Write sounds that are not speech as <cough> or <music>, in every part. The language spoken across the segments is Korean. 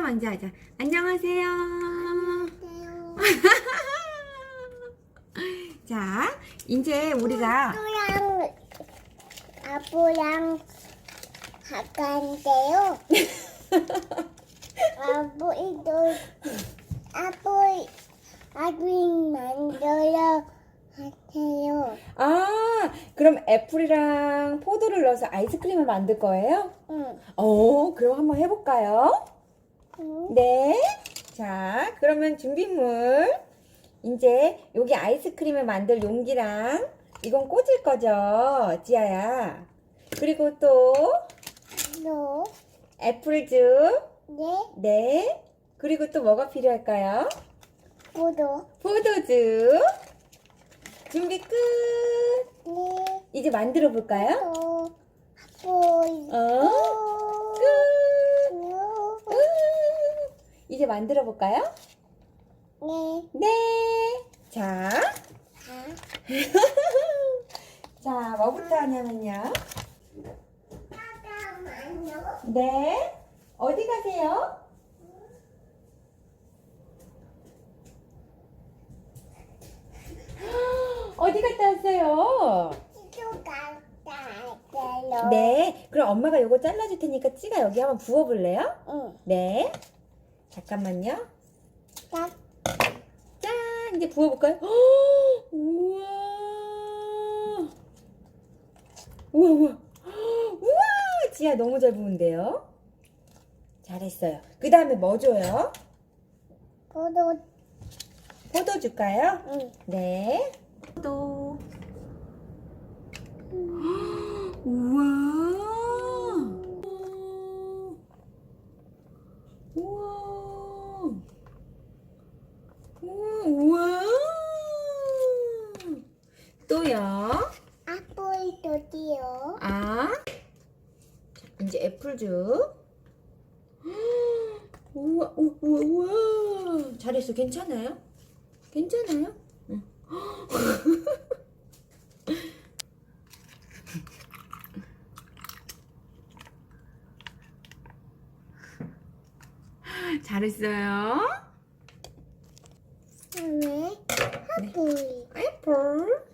먼저 하자. 안녕하세요. <laughs> 자, 이제 우리가 아빠랑 아빠랑 가까운데요. 아빠도 아빠 아들 만들어 하세요. 아, 그럼 애플이랑 포도를 넣어서 아이스크림을 만들 거예요? 응. 어, 그럼 한번 해볼까요? 응. 네. 자, 그러면 준비물. 이제 여기 아이스크림을 만들 용기랑 이건 꽂을 거죠, 지아야. 그리고 또너 애플즙. 네. 네. 그리고 또 뭐가 필요할까요? 구독. 포도즙. 준비 끝. 네. 이제 만들어 볼까요? 또 아빠. 어? 이제 만들어 볼까요? 네. 네. 자. 자. <laughs> 자, 뭐부터 하냐면요. 잠깐만요. 네. 어디 가세요? <gasps> 어디 갔다 왔어요? 시도 갔다 왔어요. 네. 그럼 엄마가 요거 잘라줄 테니까 찌가 여기 한번 부어볼래요? 응. 네. 잠깐만요. 딱. 짠! 이제 부어볼까요? 헉! 우와! 우와, 우와! 헉! 우와! 지아 너무 잘 부은데요? 잘했어요. 그 다음에 뭐 줘요? 구독. 포도 줄까요? 응. 네. 포도. 우와! 우와! 또요? 아빠 도디요. 아. 자, 이제 애플즙. 우와, 우와, 우와, 우와. 잘했어. 괜찮아요? 괜찮아요? 응. <gasps> <laughs> <laughs> 잘했어요. 왜? 아빠. 애플.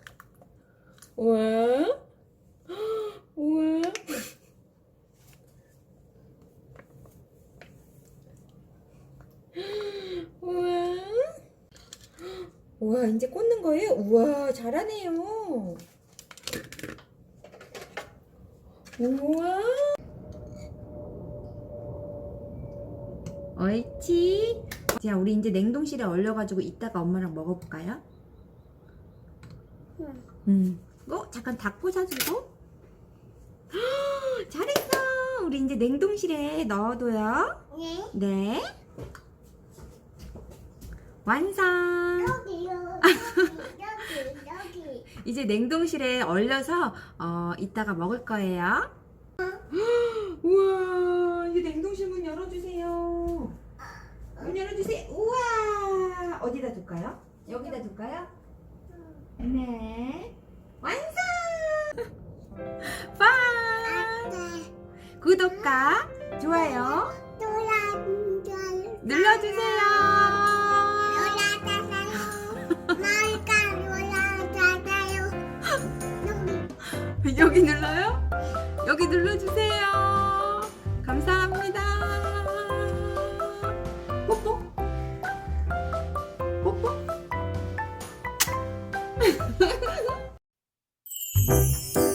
우와. 우와. 우와. 우와, 이제 꽂는 거예요? 우와, 잘하네요. 우와. 옳지. 자, 우리 이제 냉동실에 얼려가지고 이따가 엄마랑 먹어볼까요? 응. 음. 어, 잠깐 닭 꽂아주고. 잘했어. 우리 이제 냉동실에 넣어둬요. 네. 네. 완성. 여기요. 여기 여기 여기. 이제 냉동실에 얼려서 어, 이따가 먹을 거예요. 우와, 이제 냉동실 문 열어주세요. 문 열어주세요. 우와, 어디다 둘까요? 여기다 둘까요? 네. 완성. 빠. 네. 구독과 좋아요. 눌러주세요. 여기 눌러요? 여기 눌러주세요. Música